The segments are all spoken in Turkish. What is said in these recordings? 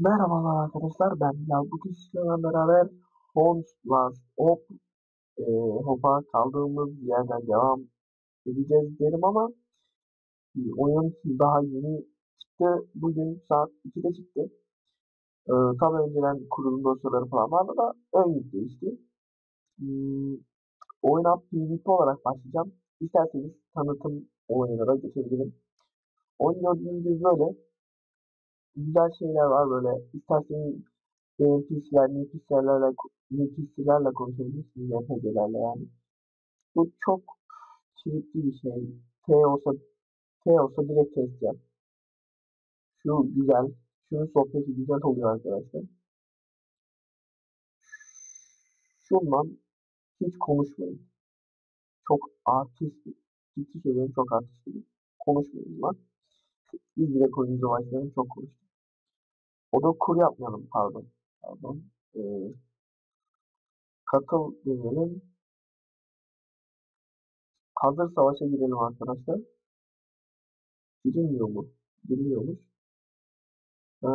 Merhabalar arkadaşlar ben Bilal. Bugün sizlerle beraber Homes Last Hop e, Hop'a kaldığımız yerden devam edeceğiz derim ama e, oyun daha yeni çıktı. Bugün saat 2'de çıktı. E, tabi önceden kurulum dosyaları falan vardı da ön yük değişti. E, oyuna PvP olarak başlayacağım. İsterseniz tanıtım olayına da geçebilirim. Oyun gördüğünüz gibi böyle güzel şeyler var böyle. İsterseniz NPC'ler, NPC'lerle NPC'lerle konuşabilirsiniz NPC'lerle yani. Bu çok çirikli bir şey. T olsa T olsa direkt keseceğim. Şu güzel. Şunun sohbeti güzel oluyor arkadaşlar. Şundan hiç konuşmayın. Çok artist. Ciddi söylüyorum çok artist. Konuşmayın lan. Biz direkt oyuncu başlayalım çok konuştuk. Oda kur yapmayalım pardon. Pardon. Ee, katıl diyelim. Hazır savaşa girelim arkadaşlar. Girilmiyor mu? Giriliyormuş. Ee,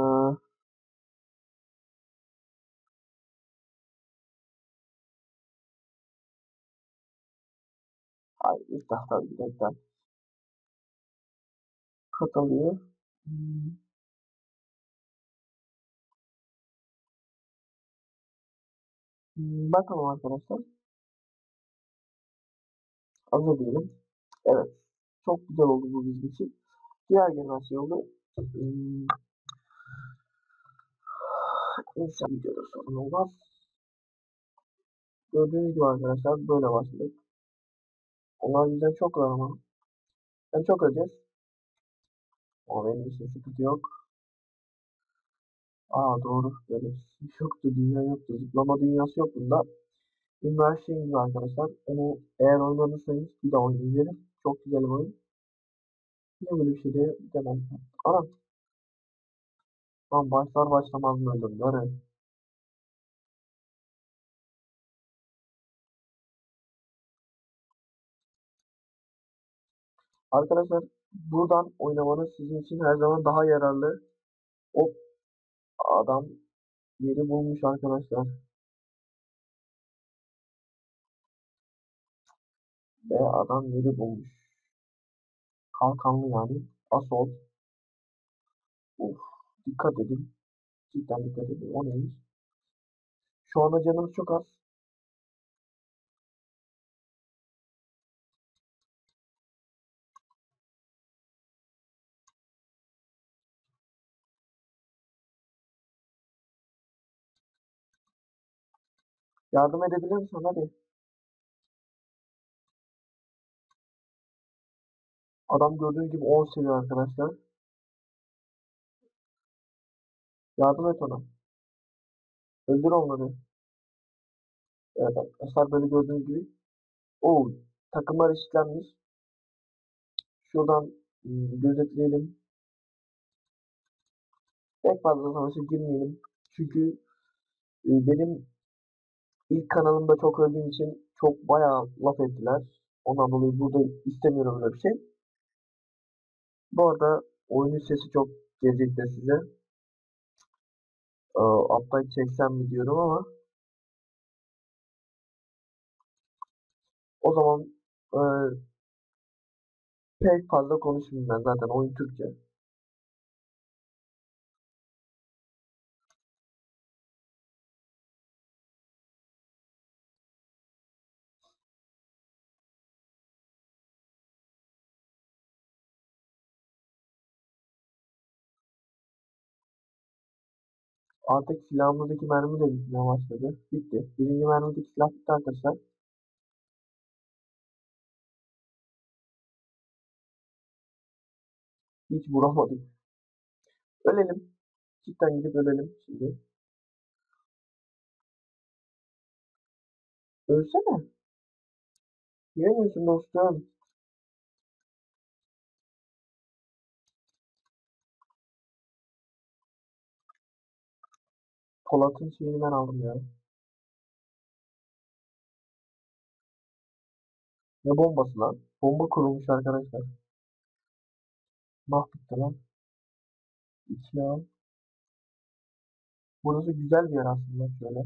hayır, ilk defa bir dakika. Katılıyor. Hmm. Hmm, bakalım arkadaşlar. Hazır diyelim. Evet. Çok güzel oldu bu bizim için. Diğer şey oldu. Hmm. İnsan videoda sorun olmaz. Gördüğünüz gibi arkadaşlar böyle başladık. Onlar bizden çok var ama. Ben çok öleceğiz. Ama benim için sıkıntı yok. Aa doğru. Böyle şey yoktu. Dünya yoktu. Zıplama dünyası yok bunda. Immersion arkadaşlar. Onu eğer oynadıysanız bir daha oynayabilirim. Çok güzel oyun. Niye böyle bir şey de demem. Ana. Lan başlar başlamaz mı öldüm? Böyle. Arkadaşlar buradan oynamanız sizin için her zaman daha yararlı. O adam yeri bulmuş arkadaşlar. Ve adam yeri bulmuş. Kalkanlı yani. Assault. Uf. Dikkat edin. Cidden dikkat edin. O neymiş? Şu anda canımız çok az. Yardım edebilir misin? Hadi. Adam gördüğünüz gibi 10 seviye arkadaşlar. Yardım et ona. Öldür onları. Evet arkadaşlar böyle gördüğünüz gibi. Oo, takımlar eşitlenmiş. Şuradan ıı, gözetleyelim. Pek fazla savaşa girmeyelim. Çünkü ıı, benim ilk kanalımda çok öldüğüm için çok bayağı laf ettiler. Ondan dolayı burada istemiyorum öyle bir şey. Bu arada oyunun sesi çok gelecek de size. Ee, update çeksem mi diyorum ama o zaman e, pek fazla konuşmayayım ben zaten oyun Türkçe. Artık silahımızdaki mermi de bitmeye başladı. Bitti. Birinci mermideki silah bitti arkadaşlar. Hiç vuramadık. Ölelim. Cidden gidip ölelim şimdi. Ölsene. Yemiyorsun dostum. Polat'ın şeyini ben aldım ya. Ne bombası lan? Bomba kurulmuş arkadaşlar. Mahvetti lan. İkiye al. Burası güzel bir yer aslında şöyle.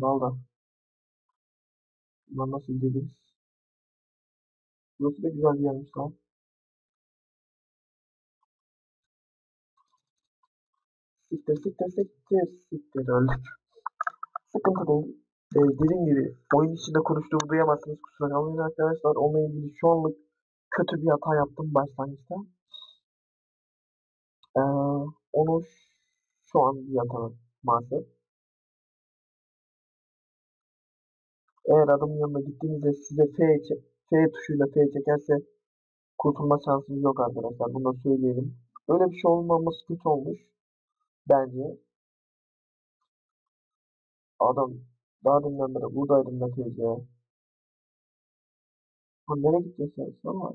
Dalda. Bundan nasıl gideriz? Burası da güzel bir yermiş lan. Siktir siktir siktir siktir öldük. Sıkıntı değil. Ee, dediğim gibi oyun içinde konuştuğumu duyamazsınız kusura kalmayın arkadaşlar. Onunla ilgili şu anlık kötü bir hata yaptım başlangıçta. Ee, onu şu an yatamam maalesef. Eğer adamın yanına gittiğinizde size F, F tuşuyla F çekerse kurtulma şansınız yok arkadaşlar. Bunu da söyleyelim. Öyle bir şey olmaması kötü olmuş. Bence. Adam daha dünden beri buradaydım da teyze. Ha nereye gideceksin sen? Sonra.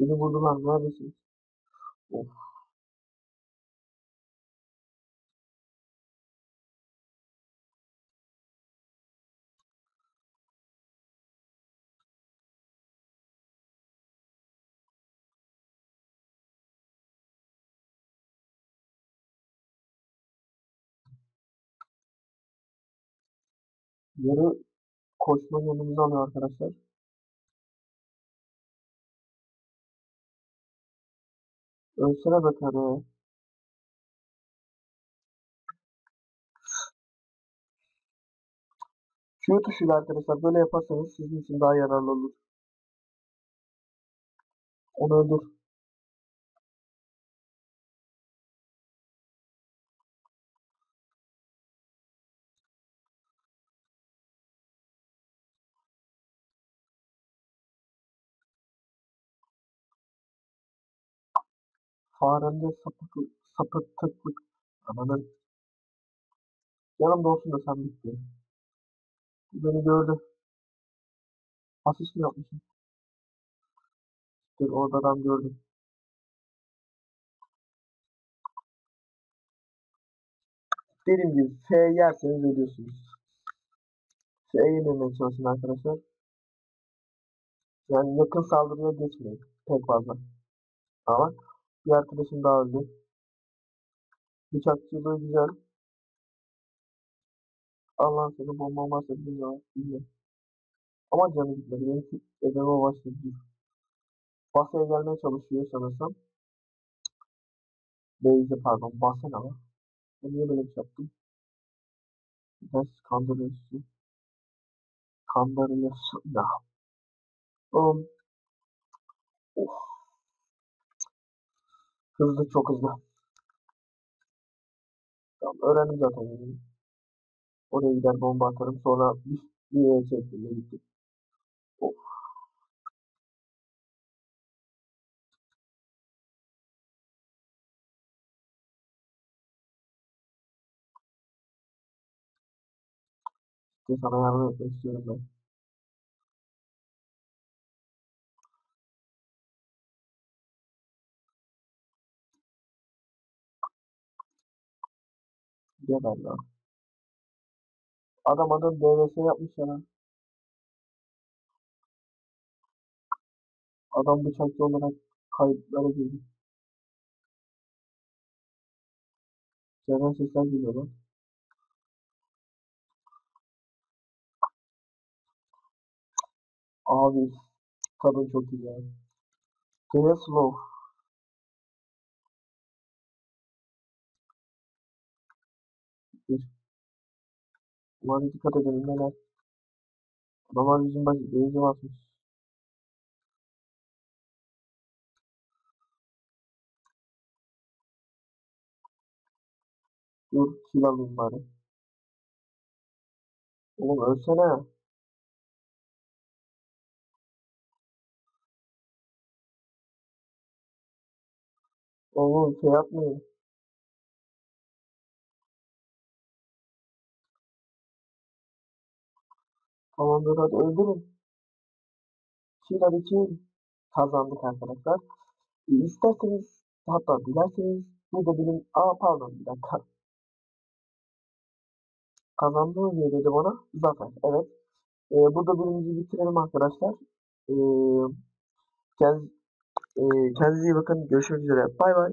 Beni vurdular. Neredesin? Of. Yarı koşma yönümüzü alıyor arkadaşlar. Ölsene be karı. Q tuşuyla arkadaşlar böyle yaparsanız sizin için daha yararlı olur. Onu öldür. Faremde sapıklık, sapıklık. Ananın. Yanımda olsun da sen bitti. Beni gördü. Asist mi yapmışım? Bir orada adam gördüm. Dediğim gibi F yerseniz ölüyorsunuz. F yememeye çalışın arkadaşlar. Yani yakın saldırıya geçmeyin. Pek fazla. Ama bir arkadaşım daha öldü. Bıçakçılığı güzel. Allah seni bomba varsa bilmiyorum. bilmiyorum. Ama canı gitmedi. Benimki edeme başladı. Basaya gelmeye çalışıyor sanırsam. Beyze pardon. Basen ama. Ben niye böyle bir şey yaptım? Ders kandırıyorsun. Kandırıyorsun da. Um, of. Hızlı çok hızlı. Tamam öğrendim zaten. Oraya gider bomba atarım. Sonra bir, bir yere çektim. Of. İşte sana yardım etmek istiyorum ben. Geber lan. Adam adam DVS yapmış ya. Adam bıçakçı olarak kayıtlara girdi. Çevren sesler geliyor lan. Abi kadın çok iyi ya. Gene slow. Bir. Umarım dikkat edelim neler. Adamlar bizim beyzi basmış. Dur kill alayım bari. Oğlum ölsene. Oğlum şey yapmayın. Tamamdır hadi öldürün. Kill hadi. Kazandık arkadaşlar. E, isterseniz hatta dilerseniz burada benim aa pardon bir dakika. Kazandı mı diye dedi bana. Zafer. Evet. Ee, burada bölümümüzü bitirelim arkadaşlar. Ee, kend, e, kendinize iyi bakın. Görüşmek üzere. Bay bay.